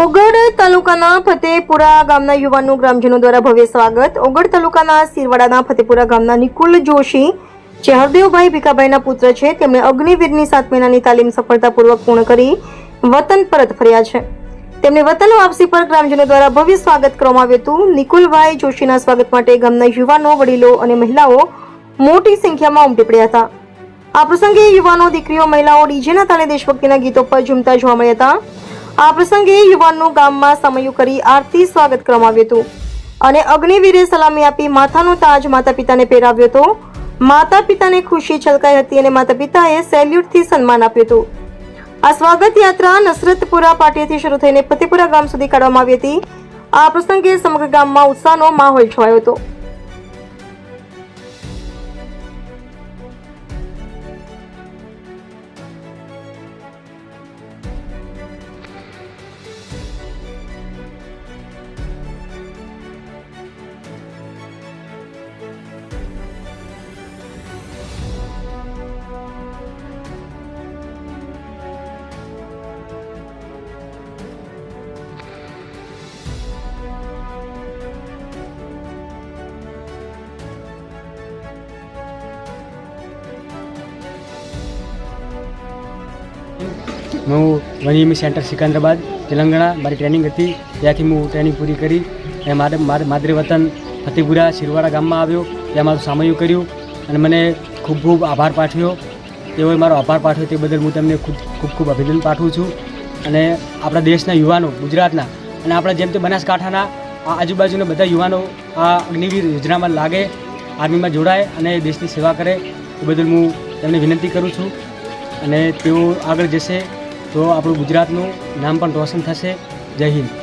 ઓગડ તાલુકાના ફતેપુરા ગામના યુવાનનું ગ્રામજનો દ્વારા ભવ્ય સ્વાગત. ઓગડ તાલુકાના સિરવાડાના ફતેપુરા ગામના નિકુલ જોશી, જે હરદેવભાઈ ભીખાભાઈના પુત્ર છે, તેમણે અગ્નિવીરની સાત મહિનાની તાલીમ સફળતાપૂર્વક પૂર્ણ કરી વતન પરત ફર્યા છે. તેમને વતન વાપસી પર ગ્રામજનો દ્વારા ભવ્ય સ્વાગત કરવામાં આવ્યું હતું. નિકુલભાઈ જોશીના સ્વાગત માટે ગામના યુવાનો, વડીલો અને મહિલાઓ મોટી સંખ્યામાં ઉમટી પડ્યા હતા. આ પ્રસંગે યુવાનો, દીકરીઓ, મહિલાઓ, ડીજેના તાલે દેશભક્તિના ગીતો પર ઝૂમતા જોવા મળ્યા હતા. આ પ્રસંગે યુવાનનું ગામમાં સમયું કરી આરતી સ્વાગત કરવામાં આવ્યું હતું અને અગ્નિવીરે સલામી આપી માથાનો તાજ માતા પિતાને પહેરાવ્યો હતો. માતા પિતાને ખુશી છલકાઈ હતી અને માતા પિતાએ સેલ્યુટથી સન્માન આપ્યું હતું. આ સ્વાગત યાત્રા નસરતપુરા પાટીથી શરૂ થઈને ફતેપુરા ગામ સુધી કાઢવામાં આવી હતી. આ પ્રસંગે સમગ્ર ગામમાં ઉત્સાહનો માહોલ છવાયો હતો. હું વનીમી સેન્ટર સિકંદરાબાદ, તેલંગાણા. મારી ટ્રેનિંગ હતી. ત્યાંથી હું ટ્રેનિંગ પૂરી કરી અને મારે મારે માદરે વતન ફતેપુરા શિરવાડા ગામમાં આવ્યો. ત્યાં મારું સામયું કર્યું અને મને ખૂબ ખૂબ આભાર પાઠવ્યો. તેઓએ મારો આભાર પાઠવ્યો તે બદલ હું તેમને ખૂબ ખૂબ ખૂબ અભિનંદન પાઠવું છું. અને આપણા દેશના યુવાનો, ગુજરાતના અને આપણા જેમ તે બનાસકાંઠાના, આ આજુબાજુના બધા યુવાનો આ અગ્નિવીર યોજનામાં લાગે, આર્મીમાં જોડાય અને દેશની સેવા કરે એ બદલ હું તેમને વિનંતી કરું છું. અને તેઓ આગળ જશે તો આપણું ગુજરાતનું નામ પણ રોશન થશે. જય હિન્દ.